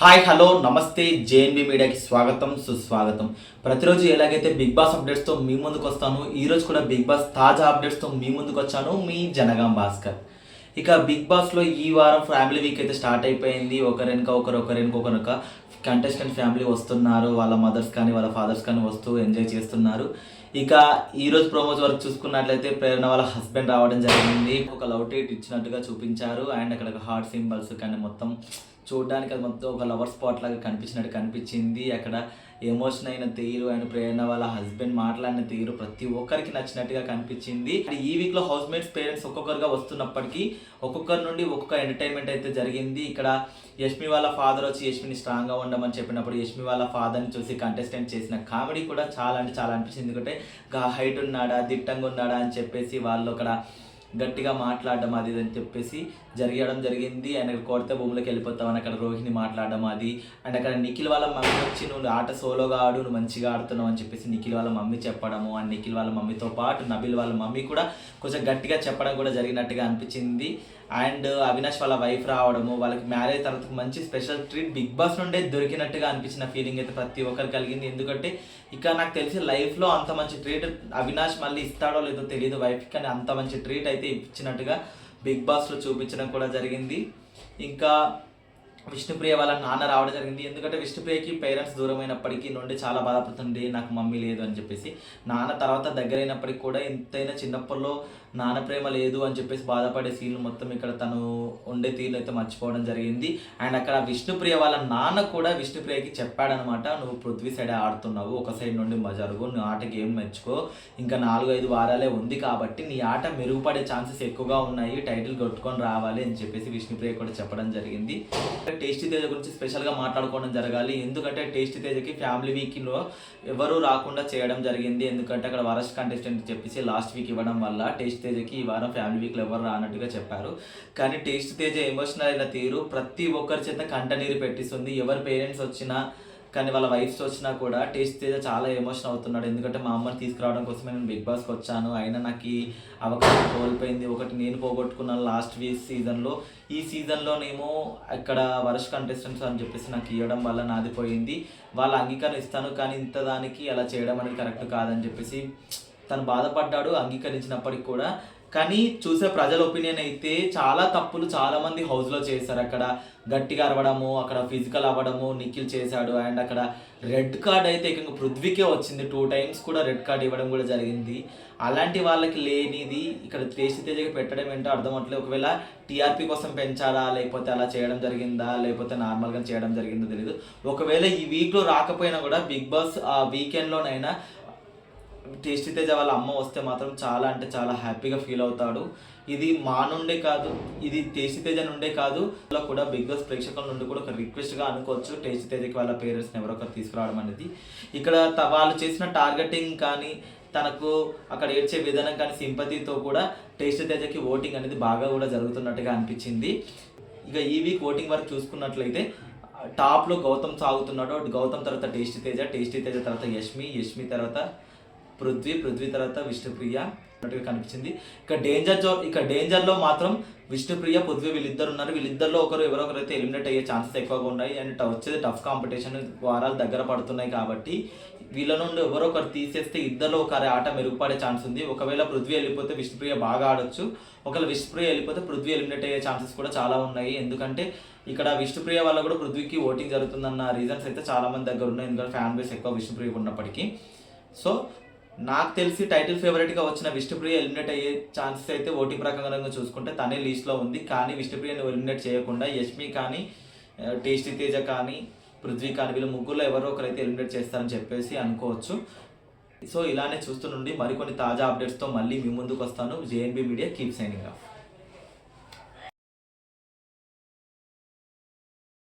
Hi hello నమస్తే JNB మీడియాకి స్వాగతం సుస్వాగతం. ప్రతిరోజు ఎలాగైతే బిగ్ బాస్ అప్డేట్స్తో మీ ముందుకు వస్తాను ఈరోజు కూడా బిగ్ బాస్ తాజా అప్డేట్స్తో మీ ముందుకు వచ్చాను మీ జనగాం భాస్కర్. ఇక బిగ్ బాస్లో ఈ వారం ఫ్యామిలీ వీక్ అయితే స్టార్ట్ అయిపోయింది. ఒకరినక ఒకరు ఒకరినక ఒకరొక కంటెస్టెంట్ ఫ్యామిలీ వస్తున్నారు. వాళ్ళ మదర్స్ కానీ వాళ్ళ ఫాదర్స్ కానీ వస్తూ ఎంజాయ్ చేస్తున్నారు. ఇక ఈరోజు రోజు ప్రోమోస్ వరకు చూసుకున్నట్లయితే ప్రేరణ వాళ్ళ హస్బెండ్ రావడం జరిగింది. ఒక లవ్ టేట్ ఇచ్చినట్టుగా చూపించారు. అండ్ అక్కడ హార్ట్ సింబల్స్ కానీ మొత్తం చూడడానికి అది మొత్తం ఒక లవర్ స్పాట్ లాగా కనిపించినట్టు కనిపించింది. అక్కడ ఎమోషన్ అయిన తీరు అండ్ ప్రేరణ వాళ్ళ హస్బెండ్ మాట్లాడిన తీరు ప్రతి ఒక్కరికి నచ్చినట్టుగా కనిపించింది. ఈ వీక్లో హౌస్ మేట్స్ పేరెంట్స్ ఒక్కొక్కరుగా వస్తున్నప్పటికీ ఒక్కొక్కరి నుండి ఒక్కొక్క ఎంటర్టైన్మెంట్ అయితే జరిగింది. ఇక్కడ యష్మి వాళ్ళ ఫాదర్ వచ్చి యష్మిని స్ట్రాంగ్గా ఉండమని చెప్పినప్పుడు యష్మి వాళ్ళ ఫాదర్ని ని చూసి కంటెస్టెంట్ చేసిన కామెడీ కూడా చాలా అంటే చాలా అనిపించింది. ఎందుకంటే హైట్ ఉన్నాడా దిట్టంగా ఉన్నాడా అని చెప్పేసి వాళ్ళు అక్కడ గట్టిగా మాట్లాడడం అది అని చెప్పేసి జరిగడం జరిగింది. అండ్ అక్కడ కొడితే భూమిలోకి వెళ్ళిపోతావు అని అక్కడ రోహిణి మాట్లాడడం అది. అండ్ అక్కడ నిఖిల్ వాళ్ళ మమ్మీ వచ్చి నువ్వు ఆట సోలోగా ఆడు నువ్వు మంచిగా ఆడుతున్నావు అని చెప్పేసి నిఖిల్ వాళ్ళ మమ్మీ చెప్పడము. అండ్ నిఖిల్ వాళ్ళ మమ్మీతో పాటు నబిల్ వాళ్ళ మమ్మీ కూడా కొంచెం గట్టిగా చెప్పడం కూడా జరిగినట్టుగా అనిపించింది. అండ్ అవినాష్ వాళ్ళ వైఫ్ రావడము వాళ్ళకి మ్యారేజ్ తర్వాత మంచి స్పెషల్ ట్రీట్ బిగ్ బాస్ నుండే దొరికినట్టుగా అనిపించిన ఫీలింగ్ అయితే ప్రతి ఒక్కరికి కలిగింది. ఎందుకంటే ఇక నాకు తెలిసి లైఫ్లో అంత మంచి ట్రీట్ అవినాష్ మళ్ళీ ఇస్తాడో లేదో తెలియదు వైఫ్ కానీ అంత మంచి ట్రీట్ అయితే ఇచ్చినట్టుగా బిగ్ బాస్లో చూపించడం కూడా జరిగింది. ఇంకా విష్ణుప్రియ వాళ్ళ నాన్న రావడం జరిగింది. ఎందుకంటే విష్ణుప్రియకి పేరెంట్స్ దూరమైనప్పటికీ నుండి చాలా బాధపడుతుంది నాకు మమ్మీ లేదు అని చెప్పేసి నాన్న తర్వాత దగ్గరైనప్పటికీ కూడా ఎంతైనా చిన్నప్పట్లో నాన్న ప్రేమ లేదు అని చెప్పేసి బాధపడే సీన్లు మొత్తం ఇక్కడ తను ఉండే తీరు అయితే మర్చిపోవడం జరిగింది. అండ్ అక్కడ విష్ణుప్రియ వాళ్ళ నాన్న కూడా విష్ణుప్రియకి చెప్పాడనమాట నువ్వు పృథ్వీ సైడ్ ఆడుతున్నావు ఒక సైడ్ నుండి జరుగు నువ్వు ఆటకి ఏం మెచ్చుకో. ఇంకా నాలుగు ఐదు వారాలే ఉంది కాబట్టి నీ ఆట మెరుగుపడే ఛాన్సెస్ ఎక్కువగా ఉన్నాయి టైటిల్ కొట్టుకొని రావాలి అని చెప్పేసి విష్ణుప్రియ కూడా చెప్పడం జరిగింది. టేస్టీ తేజ గురించి స్పెషల్గా మాట్లాడుకోవడం జరగాలి. ఎందుకంటే టేస్టీ తేజకి ఫ్యామిలీ వీక్లో ఎవరు రాకుండా చేయడం జరిగింది. ఎందుకంటే అక్కడ వరస్ట్ కంటెస్టెంట్ చెప్పేసి లాస్ట్ వీక్ ఇవ్వడం వల్ల టేస్ట్ తేజకి ఈ వారం ఫ్యామిలీ వీక్లో ఎవరు రానట్టుగా చెప్పారు. కానీ టేస్ట్ తేజ ఎమోషనల్ అయిన తీరు ప్రతి ఒక్కరి చేత కంటనీరు పెట్టిస్తుంది. ఎవరి పేరెంట్స్ వచ్చినా కానీ వాళ్ళ వైఫ్స్ వచ్చినా కూడా టేస్ట్ తేజ చాలా ఎమోషన్ అవుతున్నాడు. ఎందుకంటే మా అమ్మని తీసుకురావడం కోసమే నేను బిగ్ బాస్కి వచ్చాను. అయినా నాకు ఈ అవకాశం కోల్పోయింది. ఒకటి నేను పోగొట్టుకున్నాను లాస్ట్ వీక్ సీజన్లో ఈ సీజన్లోనేమో ఇక్కడ వరుష కంటెస్టెంట్స్ అని చెప్పేసి నాకు ఇవ్వడం వల్ల నాది పోయింది. వాళ్ళ అంగీకారం ఇస్తాను. కానీ ఇంత దానికి అలా చేయడం అనేది కరెక్ట్ కాదని చెప్పేసి తను బాధపడ్డాడు అంగీకరించినప్పటికి కూడా. కానీ చూసే ప్రజల ఒపీనియన్ అయితే చాలా తప్పులు చాలా మంది హౌస్లో చేశారు. అక్కడ గట్టిగా అరవడము అక్కడ ఫిజికల్ అవ్వడము నిఖిల్ చేశాడు. అండ్ అక్కడ రెడ్ కార్డ్ అయితే ఇక పృథ్వీకే వచ్చింది. టూ టైమ్స్ కూడా రెడ్ కార్డ్ ఇవ్వడం కూడా జరిగింది. అలాంటి వాళ్ళకి లేనిది ఇక్కడ తేజి తేజకి పెట్టడం ఏంటో అర్థం అవట్లేదు ఒకవేళ టీఆర్పీ కోసం పెంచాలా లేకపోతే అలా చేయడం జరిగిందా లేకపోతే నార్మల్గా చేయడం జరిగిందో తెలియదు ఒకవేళ ఈ వీక్లో రాకపోయినా కూడా బిగ్ బాస్ ఆ వీకెండ్లోనైనా టేస్టీ తేజ వాళ్ళ అమ్మ వస్తే మాత్రం చాలా అంటే చాలా హ్యాపీగా ఫీల్ అవుతాడు. ఇది మా నుండే కాదు ఇది టేస్టీ తేజ నుండే కాదు. అలా కూడా బిగ్ బాస్ ప్రేక్షకుల నుండి కూడా ఒక రిక్వెస్ట్గా అనుకోవచ్చు. టేస్టీ తేజకి వాళ్ళ పేరెంట్స్ని ఎవరో ఒకరు తీసుకురావడం అనేది. ఇక్కడ వాళ్ళు చేసిన టార్గెటింగ్ కానీ తనకు అక్కడ ఏడ్చే విధానం కానీ సింపతితో కూడా టేస్టీ తేజకి ఓటింగ్ అనేది బాగా కూడా జరుగుతున్నట్టుగా అనిపించింది. ఇక ఈ వీక్ ఓటింగ్ వరకు చూసుకున్నట్లయితే టాప్లో గౌతమ్ సాగుతున్నాడు. గౌతమ్ తర్వాత టేస్టీ తేజ టేస్టీ తేజ తర్వాత యష్మి యష్మి తర్వాత పృథ్వీ పృథ్వీ తర్వాత విష్ణుప్రియ అన్నట్టుగా కనిపించింది. ఇక డేంజర్ జో ఇక డేంజర్లో మాత్రం విష్ణుప్రియ పృథ్వీ వీళ్ళిద్దరు ఉన్నారు వీళ్ళిద్దరిలో ఒకరు ఎవరో అయితే ఎలిమినేట్ అయ్యే ఛాన్సెస్ ఎక్కువగా ఉన్నాయి. అండ్ వచ్చేది టఫ్ కాంపిటీషన్ వారాలు దగ్గర పడుతున్నాయి కాబట్టి వీళ్ళ నుండి ఎవరో ఒకరు తీసేస్తే ఇద్దరిలో ఒకరి ఆట మెరుగుపడే ఛాన్స్ ఉంది. ఒకవేళ పృథ్వీ వెళ్ళిపోతే విష్ణుప్రియ బాగా ఆడొచ్చు. ఒకవేళ విష్ణుప్రియ వెళ్ళిపోతే పృథ్వీ ఎలిమినేట్ అయ్యే ఛాన్సెస్ కూడా చాలా ఉన్నాయి. ఎందుకంటే ఇక్కడ విష్ణుప్రియ వల్ల కూడా పృథ్వీకి ఓటింగ్ జరుగుతుందన్న రీజన్స్ అయితే చాలా మంది దగ్గర ఉన్నాయి. ఎందుకంటే ఫ్యాన్ బేస్ ఎక్కువ విష్ణుప్రియకు ఉన్నప్పటికీ. సో నాకు తెలిసి టైటిల్ ఫేవరెట్గా వచ్చిన విష్ణుప్రియ ఎలిమినేట్ అయ్యే ఛాన్సెస్ అయితే ఓటింగ్ ప్రకారంగా చూసుకుంటే తనే లీస్ట్లో ఉంది. కానీ విష్ణుప్రియని ఎలిమినేట్ చేయకుండా యష్మి కానీ టేస్టీ తేజ కానీ పృథ్వీ కానీ వీళ్ళ ముగ్గురులో ఎవరో ఒకరైతే ఎలిమినేట్ చేస్తారని చెప్పేసి అనుకోవచ్చు. సో ఇలానే చూస్తుండండి మరికొన్ని తాజా అప్డేట్స్తో మళ్ళీ మీ ముందుకు వస్తాను. JNB media keep signing off.